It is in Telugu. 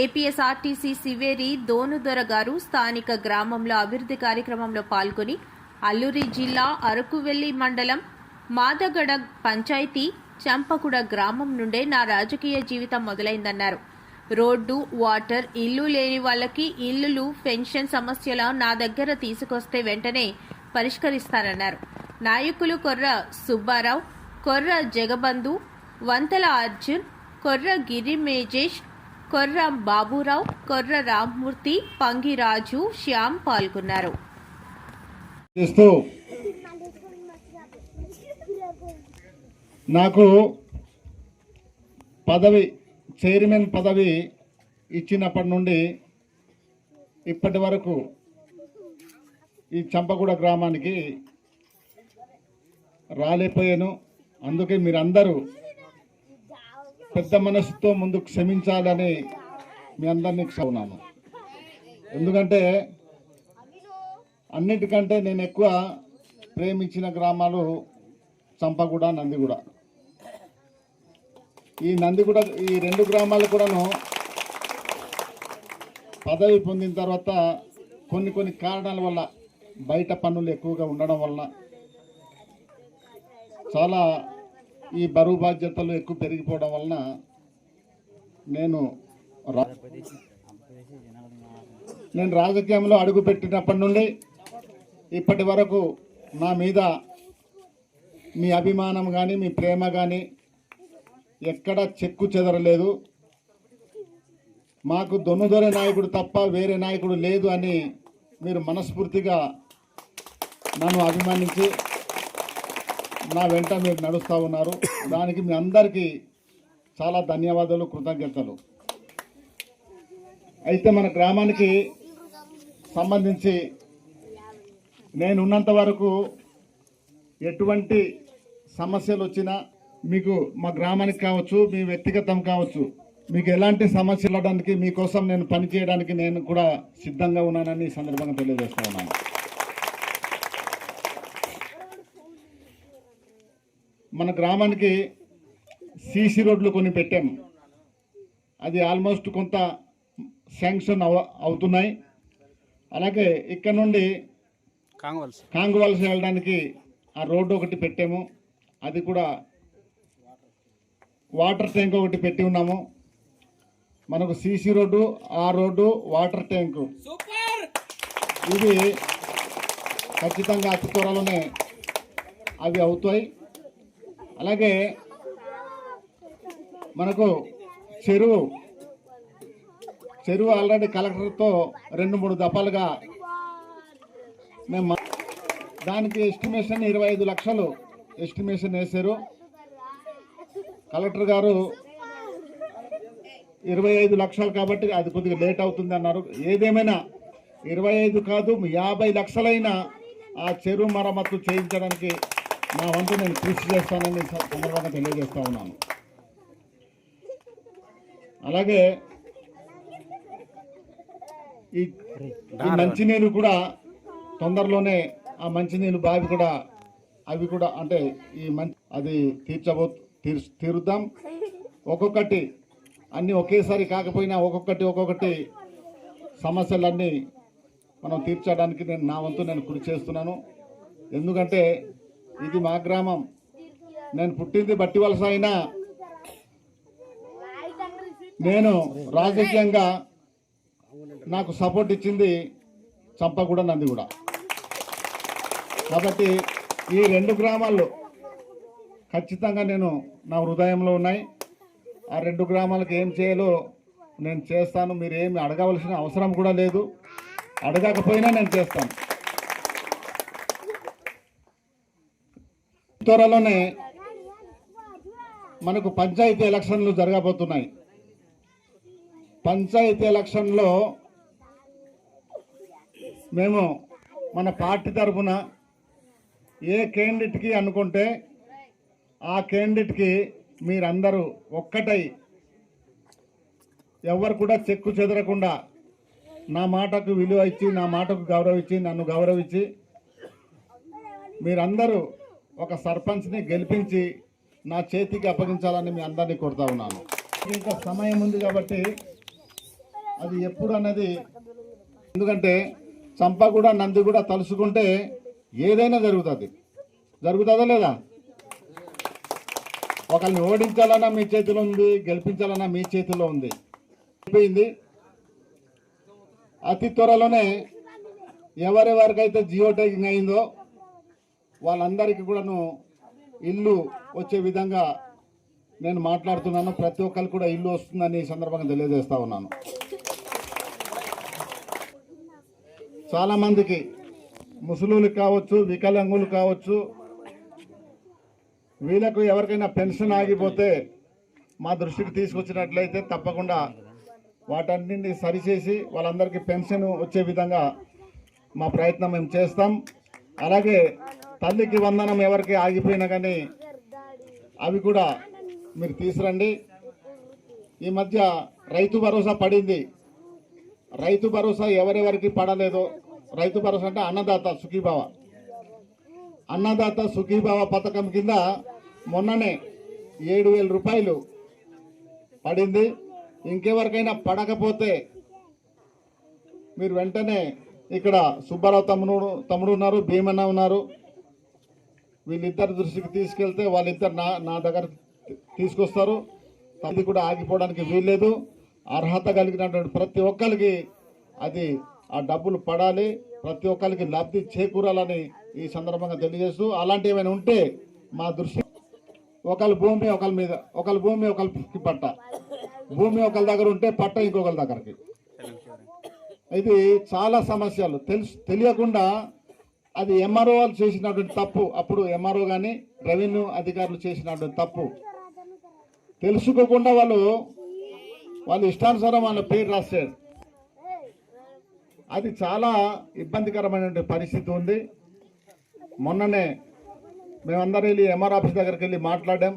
ఏపీఎస్ఆర్టీసీ సివేరి దోనుదొర గారు స్థానిక గ్రామంలో అభివృద్ధి కార్యక్రమంలో పాల్గొని అల్లూరి జిల్లా అరకువెల్లి మండలం మాదగడ పంచాయతీ చంపకుడ గ్రామం నుండే నా రాజకీయ జీవితం మొదలైందన్నారు. రోడ్డు వాటర్ ఇల్లు లేని వాళ్ళకి ఇల్లులు పెన్షన్ సమస్యల నా దగ్గర తీసుకొస్తే వెంటనే పరిష్కరిస్తానన్నారు. నాయకులు కొర్ర సుబ్బారావు కొర్ర జగబంధు వంతల అర్జున్ కొర్ర గిరి మేజేష్ కొర్ర బాబురావు కొర్ర రామ్మూర్తి పంగిరాజు శ్యామ్ పాల్గొన్నారు. నాకు పదవి చైర్మన్ పదవి ఇచ్చినప్పటి నుండి ఇప్పటి వరకు ఈ చంపగూడ గ్రామానికి రాలేపోయాను అందుకే మీరందరూ పెద్ద మనసుతో ముందు క్షమించాలని మీ అందరినీ క్షమిస్తున్నాను ఎందుకంటే అన్నిటికంటే నేను ఎక్కువ ప్రేమించిన గ్రామాలు చంపగూడ నందిగూడ. ఈ నందిగూడ ఈ రెండు గ్రామాలు కూడాను పదవి పొందిన తర్వాత కొన్ని కొన్ని కారణాల వల్ల బయట పనులు ఎక్కువగా ఉండడం వలన చాలా ఈ బరువు బాధ్యతలు ఎక్కువ పెరిగిపోవడం వలన నేను రా- నేను రాజకీయంలో అడుగుపెట్టినప్పటి నుండి ఇప్పటి వరకు నా మీద మీ అభిమానం కానీ మీ ప్రేమ కానీ ఎక్కడ చెక్కు చెదరలేదు. మాకు దొన్నుదొరే నాయకుడు తప్ప వేరే నాయకుడు లేదు అని మీరు మనస్ఫూర్తిగా నన్ను అభిమానించి నా వెంట మీరు నడుస్తూ ఉన్నారు. దానికి మీ అందరికీ చాలా ధన్యవాదాలు కృతజ్ఞతలు. అయితే మన గ్రామానికి సంబంధించి నేను ఉన్నంత వరకు ఎటువంటి సమస్యలు వచ్చినా మీకు మా గ్రామానికి కావచ్చు మీ వ్యక్తిగతం కావచ్చు మీకు ఎలాంటి సమస్యలు రావడానికి మీకోసం నేను పనిచేయడానికి నేను కూడా సిద్ధంగా ఉన్నానని ఈ సందర్భంగా తెలియజేస్తా ఉన్నాను. మన గ్రామానికి సీసీ రోడ్లు కొన్ని పెట్టాము అది ఆల్మోస్ట్ కొంత శాంక్షన్ అవ అవుతున్నాయి. అలాగే ఇక్కడ నుండి కాంగవల్స్. కాంగువలస వెళ్ళడానికి ఆ రోడ్డు ఒకటి పెట్టాము. అది కూడా వాటర్ ట్యాంక్ ఒకటి పెట్టి ఉన్నాము. మనకు సీసీ రోడ్డు ఆ రోడ్డు వాటర్ ట్యాంకు. ఇవి ఖచ్చితంగా అతి త్వరలోనే అవి అవుతాయి. అలాగే మనకు చెరువు చెరువు ఆల్రెడీ కలెక్టర్తో రెండు మూడు దఫాలుగా మేము దానికి ఎస్టిమేషన్ ఇరవై ఐదు లక్షలు ఎస్టిమేషన్ వేశారు. కలెక్టర్ గారు ఇరవై ఐదు లక్షలు కాబట్టి అది కొద్దిగా లేట్ అవుతుంది అన్నారు. ఏదేమైనా ఇరవై ఐదు కాదు యాభై లక్షలైనా ఆ చెరువు మరమ్మత్తు చేయించడానికి నా వంతు నేను కృషి చేస్తానని సందర్భంగా తెలియజేస్తా ఉన్నాను. అలాగే ఈ మంచినీళ్ళు కూడా తొందరలోనే ఆ మంచినీళ్ళు బావి కూడా అవి కూడా అంటే ఈ మంచి అది తీర్చబో తీర్ తీరుద్దాం. ఒక్కొక్కటి అన్నీ ఒకేసారి కాకపోయినా ఒక్కొక్కటి ఒక్కొక్కటి సమస్యలన్నీ మనం తీర్చడానికి నేను నా వంతు నేను కృషి చేస్తున్నాను. ఎందుకంటే ఇది మా గ్రామం. నేను పుట్టింది బట్టి వలస అయినా నేను రాజకీయంగా నాకు సపోర్ట్ ఇచ్చింది చంపగూడ నందిగూడ. కాబట్టి ఈ రెండు గ్రామాల్లో ఖచ్చితంగా నేను నా హృదయంలో ఉన్నాయి. ఆ రెండు గ్రామాలకు ఏం చేయాలో నేను చేస్తాను. మీరు ఏమి అడగవలసిన అవసరం కూడా లేదు. అడగకపోయినా నేను చేస్తాను. త్వరలోనే మనకు పంచాయతీ ఎలక్షన్లు జరగబోతున్నాయి. పంచాయతీ ఎలక్షన్లో మేము మన పార్టీ తరఫున ఏ క్యాండిడేట్కి అనుకుంటే ఆ క్యాండిడేట్కి మీరందరూ ఒక్కటై ఎవరు కూడా చెక్కు చెదరకుండా నా మాటకు విలువ ఇచ్చి నా మాటకు గౌరవించి నన్ను గౌరవించి మీరందరూ ఒక సర్పంచ్ని గెలిపించి నా చేతికి అప్పగించాలని మీ అందరినీ కోరుతా ఉన్నాను. ఇంకా సమయం ఉంది కాబట్టి అది ఎప్పుడు అన్నది ఎందుకంటే చంప కూడా నంది కూడా తలుసుకుంటే ఏదైనా జరుగుతుంది. జరుగుతుందా లేదా? ఒకరిని ఓడించాలన్నా మీ చేతిలో ఉంది గెలిపించాలన్నా మీ చేతిలో ఉంది. అయిపోయింది. అతి త్వరలోనే ఎవరెవరికైతే జియో ట్యాగింగ్ అయిందో వాళ్ళందరికీ కూడాను ఇల్లు వచ్చే విధంగా నేను మాట్లాడుతున్నాను. ప్రతి ఒక్కరికి కూడా ఇల్లు వస్తుందని ఈ సందర్భంగా తెలియజేస్తా ఉన్నాను. చాలామందికి ముసలులు కావచ్చు వికలాంగులు కావచ్చు వీళ్ళకు ఎవరికైనా పెన్షన్ ఆగిపోతే మా దృష్టికి తీసుకొచ్చినట్లయితే తప్పకుండా వాటన్నింటిని సరిచేసి వాళ్ళందరికీ పెన్షన్ వచ్చే విధంగా మా ప్రయత్నం మేము చేస్తాం. అలాగే తల్లికి వందనం ఎవరికి ఆగిపోయినా కానీ అవి కూడా మీరు తీసురండి. ఈ మధ్య రైతు భరోసా పడింది. రైతు భరోసా ఎవరెవరికి పడలేదో రైతు భరోసా అంటే అన్నదాత సుఖీభావ. అన్నదాత సుఖీభావ పథకం కింద మొన్ననే ఏడు వేల రూపాయలు పడింది. ఇంకెవరికైనా పడకపోతే మీరు వెంటనే ఇక్కడ సుబ్బారావు తమ్ముడు తమ్ముడు ఉన్నారు భీమన్న ఉన్నారు. వీళ్ళిద్దరి దృష్టికి తీసుకెళ్తే వాళ్ళిద్దరు నా నా దగ్గర తీసుకొస్తారు. అది కూడా ఆగిపోవడానికి వీల్లేదు. అర్హత కలిగినటువంటి ప్రతి ఒక్కరికి అది ఆ డబ్బులు పడాలి. ప్రతి ఒక్కరికి లబ్ధి చేకూరాలని ఈ సందర్భంగా తెలియజేస్తూ అలాంటి ఏమైనా ఉంటే మా దృష్టి ఒకళ్ళ భూమి ఒకళ్ళ మీద ఒకళ్ళ భూమి ఒకళ్ళకి పట్ట. భూమి ఒకళ్ళ దగ్గర ఉంటే పట్ట ఇంకొకళ్ళ దగ్గరకి. ఇది చాలా సమస్యలు. తెలుసు తెలియకుండా అది ఎంఆర్ఓ వాళ్ళు చేసినటువంటి తప్పు. అప్పుడు ఎంఆర్ఓ కానీ రెవెన్యూ అధికారులు చేసినటువంటి తప్పు. తెలుసుకోకుండా వాళ్ళు వాళ్ళు ఇష్టానుసారం వాళ్ళ పేరు రాశారు. అది చాలా ఇబ్బందికరమైనటువంటి పరిస్థితి ఉంది. మొన్ననే మేమందరం వెళ్ళి ఎంఆర్ ఆఫీస్ దగ్గరికి వెళ్ళి మాట్లాడాం.